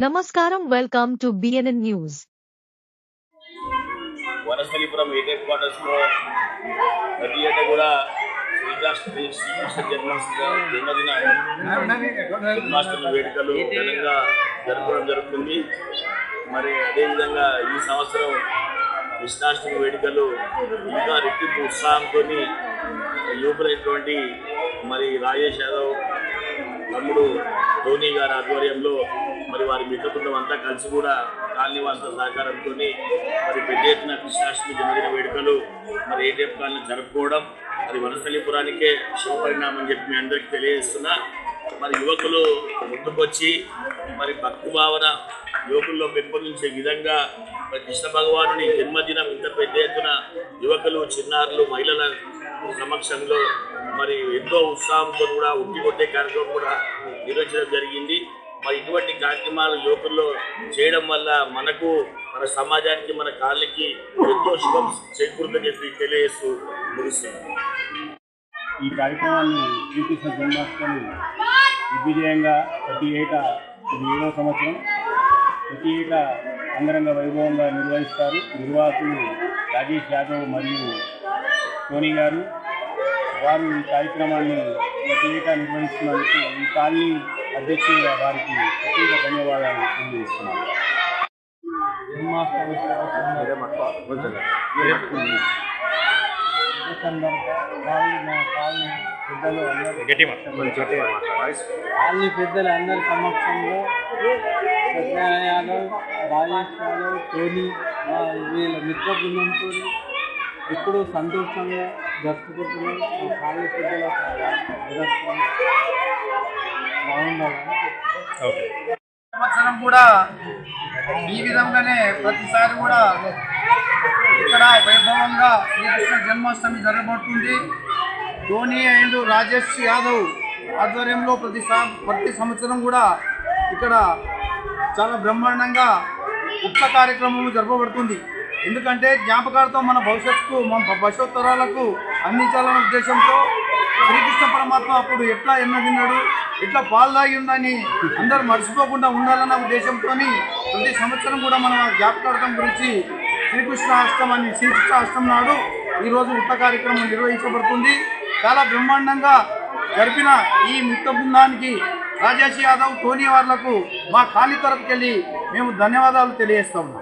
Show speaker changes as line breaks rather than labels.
నమస్కారం welcome to BNN news
Vanasthalipuram ఏటెక్ క్వార్టర్స్లో ప్రతి ఏటా కూడా జన్మదిన జన్మాష్టమి వేడుకలు ఘనంగా జరపడం జరుగుతుంది. మరి అదేవిధంగా ఈ సంవత్సరం కృష్ణాష్టమి వేడుకలు ఇంకా రెట్టింపు ఉత్సాహంతో యువకులైనటువంటి మరి రాజేష్ యాదవ్ తమ్ముడు ధోని గారి ఆధ్వర్యంలో వారి మిత్ర బృందం అంతా కలిసి కూడా కాలనీ వాసుల సహకారంతో మరి పెద్ద ఎత్తున కృష్ణాష్టమి జన్మదిన వేడుకలు మరి ఏటీఎం కాలనీ జరుపుకోవడం అది వనస్థలిపురానికే శుభపరిణామం చెప్పి మీ అందరికీ తెలియజేస్తున్నా. మరి యువకులు ముందుకొచ్చి మరి భక్తి భావన యువకుల్లో పెంపొందించే విధంగా మరి కృష్ణ భగవానుని జన్మదినం ఇంత పెద్ద ఎత్తున యువకులు చిన్నారులు మహిళల సమక్షంలో మరి ఎంతో ఉత్సాహంతో కూడా ఉట్టి కొట్టే కార్యక్రమం కూడా నిర్వహించడం జరిగింది. మరి ఇటువంటి కార్యక్రమాలు యువకుల్లో చేయడం వల్ల మనకు మన సమాజానికి మన కాళ్ళకి ఎంతో శుభం చేకూరుతుందని చెప్పి తెలియజేస్తూ ముగిస్తున్నాను.
ఈ కార్యక్రమాన్ని శ్రీకృష్ణ జన్మాష్టమి విజయంగా ప్రతి ఏటా ఇది ఏడో సంవత్సరం. ప్రతి ఏటా అంగరంగ వైభవంగా నిర్వహిస్తారు నిర్వాహకులు రాజేష్ యాదవ్ మరియు టోనీ గారు. వారు ఈ కార్యక్రమాన్ని ప్రతి ఏటా నిర్వహిస్తున్నందుకు ఈ అధ్యక్షులుగా వారికి ప్రత్యేక ధన్యవాదాలు తెలియజేస్తున్నాను.
కాలనీ పెద్దల అందరి సమక్షంలో సత్యనారాయణ యాదవ్ రాజేష్ యాదవ్ టోనీ వీళ్ళ మిత్ర బృందంతో ఎప్పుడూ సంతోషంగా జరుపుకుంటున్నాం. కాలనీ పెద్దల
సంవత్సరం కూడా ఈ విధంగానే ప్రతిసారి కూడా ఇక్కడ వైభవంగా శ్రీకృష్ణ జన్మాష్టమి జరగబడుతుంది ధోని అండ్ రాజేష్ యాదవ్ ఆధ్వర్యంలో ప్రతి ప్రతి సంవత్సరం కూడా ఇక్కడ చాలా బ్రహ్మాండంగా ఉత్సవ కార్యక్రమం జరపబడుతుంది. ఎందుకంటే జ్ఞాపకార్థం మన భవిష్యత్తుకు మన భవిష్యత్ తరాలకు అందించాలనే ఉద్దేశంతో శ్రీకృష్ణ పరమాత్మ అప్పుడు ఎట్లా ఎన్నదిన్నాడు? ఎట్లా పాలు తాగి ఉందని అందరూ మర్చిపోకుండా ఉండాలన్న ఉద్దేశంతో ప్రతి సంవత్సరం కూడా మనం ఆ జ్ఞాపకార్థం గురించి శ్రీకృష్ణ అష్టం అని శ్రీకృష్ణ అష్టం నాడు ఈరోజు ఉత్త కార్యక్రమం నిర్వహించబడుతుంది. చాలా బ్రహ్మాండంగా జరిపిన ఈ మిత్త బృందానికి రాజేష్ యాదవ్ టోనీ వార్లకు మా ఖాళీ తరపుకెళ్ళి మేము ధన్యవాదాలు తెలియజేస్తాము